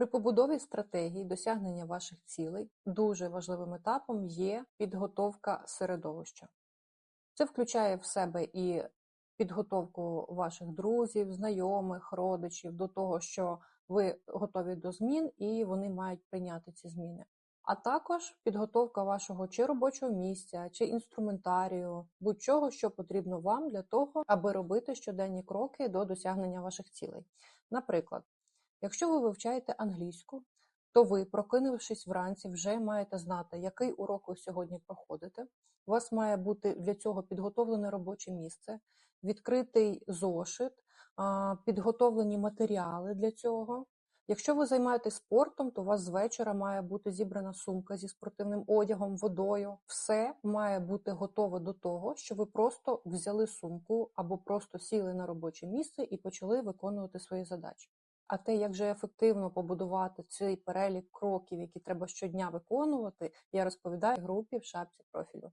При побудові стратегії досягнення ваших цілей дуже важливим етапом є підготовка середовища. Це включає в себе і підготовку ваших друзів, знайомих, родичів до того, що ви готові до змін і вони мають прийняти ці зміни. А також підготовка вашого чи робочого місця, чи інструментарію, будь-чого, що потрібно вам для того, аби робити щоденні кроки до досягнення ваших цілей. Наприклад, якщо ви вивчаєте англійську, то ви, прокинувшись вранці, вже маєте знати, який урок ви сьогодні проходите. У вас має бути для цього підготовлене робоче місце, відкритий зошит, підготовлені матеріали для цього. Якщо ви займаєтесь спортом, то у вас з вечора має бути зібрана сумка зі спортивним одягом, водою. Все має бути готове до того, що ви просто взяли сумку або просто сіли на робоче місце і почали виконувати свої задачі. А те, як же ефективно побудувати цей перелік кроків, які треба щодня виконувати, я розповідаю групі в шапці профілю.